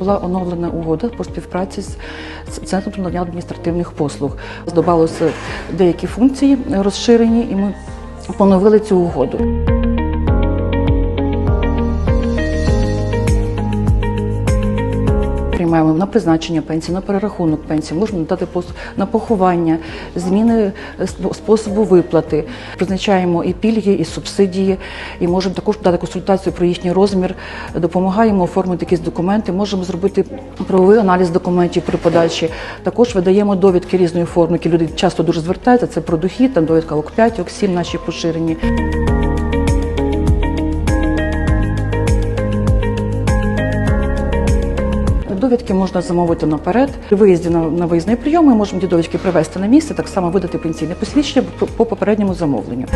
Була оновлена угода по співпраці з центром надання адміністративних послуг. Здобалося деякі функції розширені, і ми поновили цю угоду. Приймаємо на призначення пенсії, на перерахунок пенсії, можна надати на поховання, зміни е, способу виплати. Призначаємо і пільги, і субсидії, і можемо також дати консультацію про їхній розмір. Допомагаємо оформити якісь документи, можемо зробити правовий аналіз документів при подачі. Також видаємо довідки різної форми, які люди часто дуже звертаються. Це про дохід, там довідка ОК5, ОК7 наші поширені. Довідки можна замовити наперед. При виїзді на, на виїзний прийом ми можемо ті довідки привезти на місце, так само видати пенсійне посвідчення по, по попередньому замовленню.